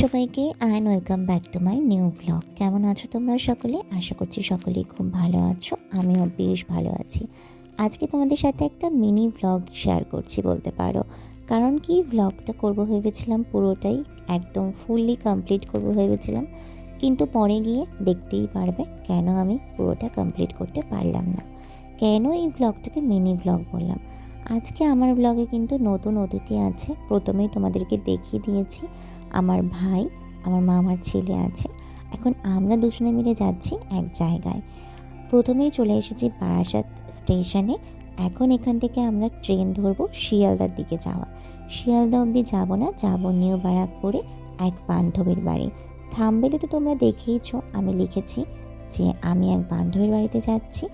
সবাইকে and welcome back to my new blog কেমন আছো তোমরা সকলে? আশা করছি সকলেই খুব ভালো আছো, আমিও বেশ ভালো আছি। আজকে তোমাদের সাথে একটা মিনি ব্লগ শেয়ার করছি বলতে পারো। কারণ কি ব্লগটা করব ভেবেছিলাম, পুরোটাই একদম ফুললি কমপ্লিট করব ভেবেছিলাম। কিন্তু পরে গিয়ে দেখতেই পারবে, কেন আমি পুরোটা কমপ্লিট করতে পারলাম না। কেন এই ব্লগটাকে মিনি ব্লগ বললাম? আজকে আমার ব্লগে কিন্তু নতুন অতিথি আছে। প্রথমেই তোমাদেরকে দেখিয়ে দিয়েছি, আমার ভাই, আমার মামার ছেলে আছে। এখন আমরা দুজনে মিলে যাচ্ছি এক জায়গায়। প্রথমেই চলে এসেছি বারাসাত স্টেশনে। এখন এখান থেকে আমরা ট্রেন ধরবো শিয়ালদার দিকে যাওয়া শিয়ালদা অবধি যাব না, যাব নিউ বারাকপুরে এক বান্ধবীর বাড়ি। থামবেলে তো তোমরা দেখেইছো, আমি লিখেছি যে আমি এক বান্ধবীর বাড়িতে যাচ্ছি।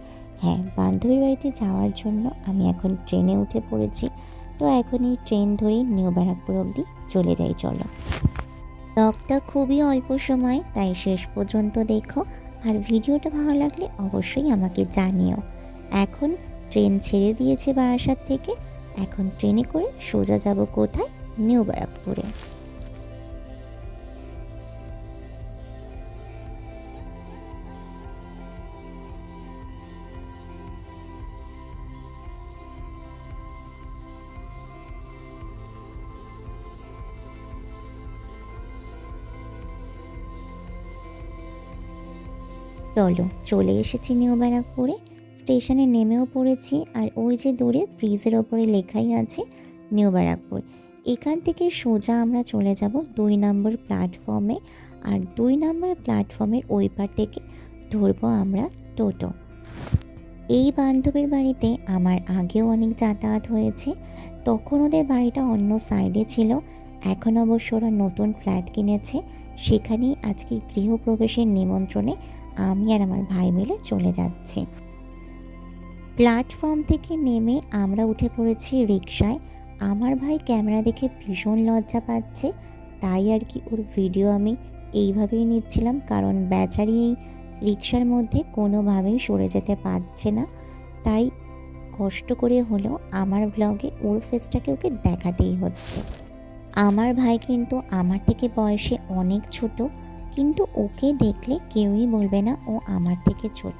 হ্যাঁ বান্ধবীর বাড়িতে যাওয়ার জন্য আমি এখন ট্রেনে উঠে পড়েছি। তো এখন এই ট্রেন ধরেই নিউ ব্যারাকপুর অবধি চলে যাই, চলো। ব্লগটা খুবই অল্প সময়, তাই শেষ পর্যন্ত দেখো। আর ভিডিওটা ভালো লাগলে অবশ্যই আমাকে জানিও। এখন ট্রেন ছেড়ে দিয়েছে বারাসাত থেকে। এখন ট্রেনে করে সোজা যাব কোথায়? নিউ ব্যারাকপুরে। চলো, চলে এসেছি নিউ ব্যারাকপুরে। স্টেশনে নেমেও পড়েছি আর ওই যে দূরে ব্রিজের ওপরে লেখাই আছে নিউ ব্যারাকপুর। এখান থেকে সোজা আমরা চলে যাব দুই নম্বর প্ল্যাটফর্মে আর দুই নম্বর প্ল্যাটফর্মের ওই পার থেকে ধরবো আমরা টোটো। এই বান্ধবীর বাড়িতে আমার আগেও অনেক যাতায়াত হয়েছে। তখন ওদের বাড়িটা অন্য সাইডে ছিল। এখন অবশ্য ওরা নতুন ফ্ল্যাট কিনেছে। সেখানেই আজকে গৃহপ্রবেশের নিমন্ত্রণে আমি আর আমার ভাই মিলে চলে যাচ্ছি। প্ল্যাটফর্ম থেকে নেমে আমরা উঠে পড়েছি রিক্সায় আমার ভাই ক্যামেরা দেখে ভীষণ লজ্জা পাচ্ছে। তাই আর কি ওর ভিডিও আমি এইভাবেই নিচ্ছিলাম, কারণ বেচারি এই রিক্সার মধ্যে কোনোভাবেই সরে যেতে পারছে না। তাই কষ্ট করে হলেও আমার ব্লগে ওর ফেসটাকে ওকে দেখাতেই হচ্ছে। আমার ভাই কিন্তু আমার থেকে বয়সে অনেক ছোট কিন্তু ওকে দেখলে কেউই বলবে না, ও আমার থেকে ছোট।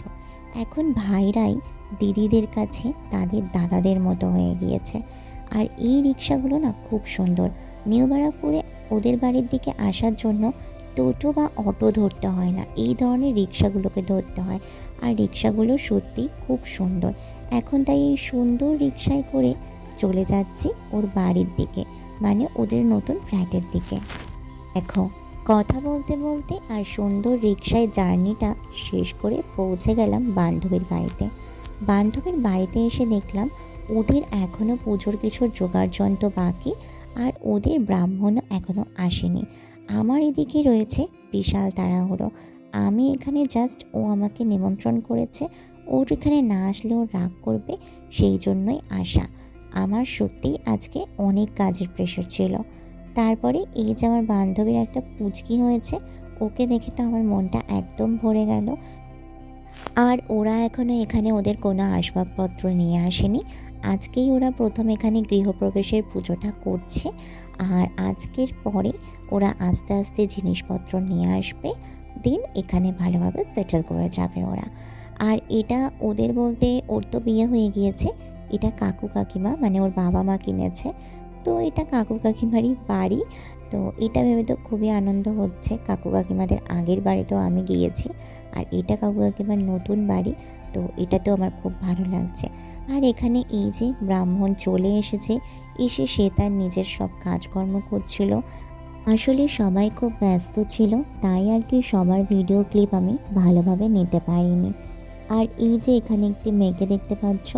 এখন ভাইরাই দিদিদের কাছে তাদের দাদাদের মতো হয়ে গিয়েছে। আর এই রিক্সাগুলো না খুব সুন্দর। নিউ বারাকপুরে ওদের বাড়ির দিকে আসার জন্য টোটো বা অটো ধরতে হয় না। এই ধরনের রিক্সাগুলোকে ধরতে হয়। আর রিক্সাগুলো সত্যি খুব সুন্দর। এখন তাই এই সুন্দর রিক্সায় করে চলে যাচ্ছি ওর বাড়ির দিকে মানে ওদের নতুন ফ্ল্যাটের দিকে। দেখো কথা বলতে বলতে আর সুন্দর রিক্সায় জার্নিটা শেষ করে পৌঁছে গেলাম বান্ধবীর বাড়িতে। বান্ধবীর বাড়িতে এসে দেখলাম ওদের এখনও পুজোর কিছু জোগাড় যন্ত্র বাকি আর ওদের ব্রাহ্মণও এখনও আসেনি। আমার এদিকে রয়েছে বিশাল তাড়াহুড়ো। আমি এখানে জাস্ট ও আমাকে নিমন্ত্রণ করেছে। ওর এখানে না আসলেও রাগ করবে সেই জন্যই আসা আমার সত্যিই আজকে অনেক কাজের প্রেশার ছিল। তারপরে এই যে আমার বান্ধবীর একটা পুচকি হয়েছে, ওকে দেখে তো আমার মনটা একদম ভরে গেল। আর ওরা এখনও এখানে ওদের কোনো আসবাবপত্র নিয়ে আসেনি। আজকেই ওরা প্রথম এখানে গৃহপ্রবেশের পুজোটা করছে। আর আজকের পরে ওরা আস্তে আস্তে জিনিসপত্র নিয়ে আসবে। দিন এখানে ভালোভাবে সেটেল করে যাবে ওরা। আর এটা ওদের বলতে ওর তো বিয়ে হয়ে গিয়েছে। এটা কাকু কাকিমা মানে ওর বাবা মা কিনেছে। তো এটা কাকু কাকিমারই বাড়ি। তো এটা ভেবে তো খুবই আনন্দ হচ্ছে। কাকু কাকিমাদের আগের বাড়িতেও আমি গিয়েছি। আর এটা কাকু কাকিমার নতুন বাড়ি। তো এটাতেও আমার খুব ভালো লাগছে। আর এখানে এই যে ব্রাহ্মণ চলে এসেছে। এসে সে তার নিজের সব কাজকর্ম করছিল। আসলে সবাই খুব ব্যস্ত ছিল। তাই আর কি সবার ভিডিও ক্লিপ আমি ভালোভাবে নিতে পারিনি। আর এই যে এখানে একটি মেয়েকে দেখতে পাচ্ছ।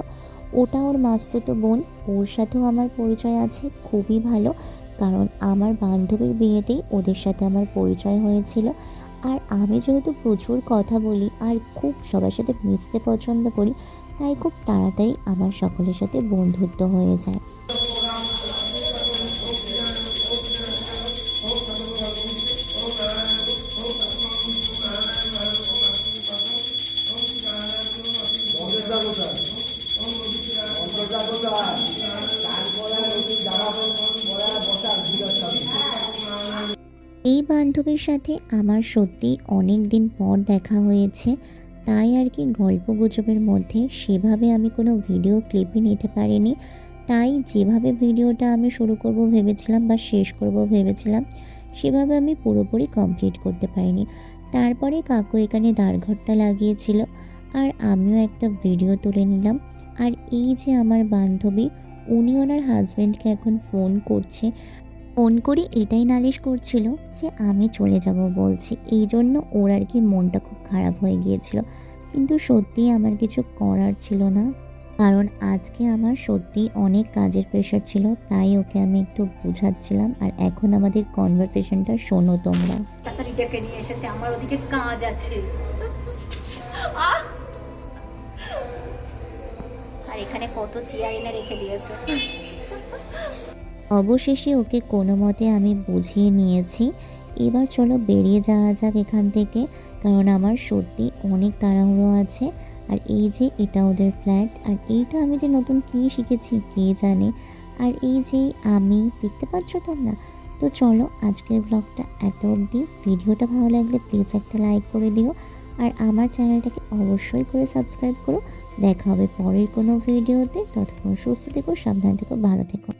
ওটা ওর মাস্তুতো বোন। ওর সাথেও আমার পরিচয় আছে, খুবই ভালো। কারণ আমার বান্ধবীর বিয়েতেই ওদের সাথে আমার পরিচয় হয়েছিল। আর আমি যেহেতু প্রচুর কথা বলি আর খুব সবার সাথে মিশতে পছন্দ করি, তাই খুব তাড়াতাড়ি আমার সকলের সাথে বন্ধুত্ব হয়ে যায়। এই বান্ধবীর সাথে আমার সত্যি অনেক দিন পর দেখা হয়েছে, তাই আর কি গল্প গুজবের মধ্যে সেভাবে আমি কোনো ভিডিও ক্লিপই নিতে পারিনি। তাই যেভাবে ভিডিওটা আমি শুরু করব ভেবেছিলাম বা শেষ করব ভেবেছিলাম, সেভাবে আমি পুরোপুরি কমপ্লিট করতে পারিনি। তারপরে কাকু এখানে দাঁড়ঘরটা লাগিয়েছিল আর আমিও একটা ভিডিও তুলে নিলাম। আর এই যে আমার বান্ধবী, উনি ওনার হাজব্যান্ডকে এখন ফোন করছে। ফোন করে এটাই নালিশ করছিল যে আমি চলে যাব বলছি। এই জন্য ওর আর কি মনটা খুব খারাপ হয়ে গিয়েছিল। কিন্তু সত্যিই আমার কিছু করার ছিল না। কারণ আজকে আমার সত্যি অনেক কাজের প্রেশার ছিল তাই ওকে আমি একটু বোঝাচ্ছিলাম। আর এখন আমাদের কনভারসেশনটা শোনো তোমরা। তাড়াতাড়ি ডেকে নিয়ে এসেছে আমার ওদিকে কাজ আছে। আর এখানে কত চেয়ার এনে রেখে দিয়েছে। অবশেষে ওকে কোনো মতে আমি বুঝিয়ে নিয়েছি। এবার চলো বেরিয়ে যাওয়া যাক এখান থেকে, কারণ আমার সত্যি অনেক তাড়াহুড়ো আছে। আর এই যে এটা ওদের ফ্ল্যাট আর এইটা আমি যে নতুন কী শিখেছি কে জানে। আর এই যে আমি, দেখতে পাচ্ছ তোমরা? তো চলো আজকের ব্লগটা এত অবধি। ভিডিওটা ভালো লাগলে প্লিজ একটা লাইক করে দিও। আর আমার চ্যানেলটাকে অবশ্যই করে সাবস্ক্রাইব করো। দেখা হবে পরের কোনো ভিডিওতে। ততক্ষণ সুস্থ থেকো, সাবধান থেকো, ভালো থেকো।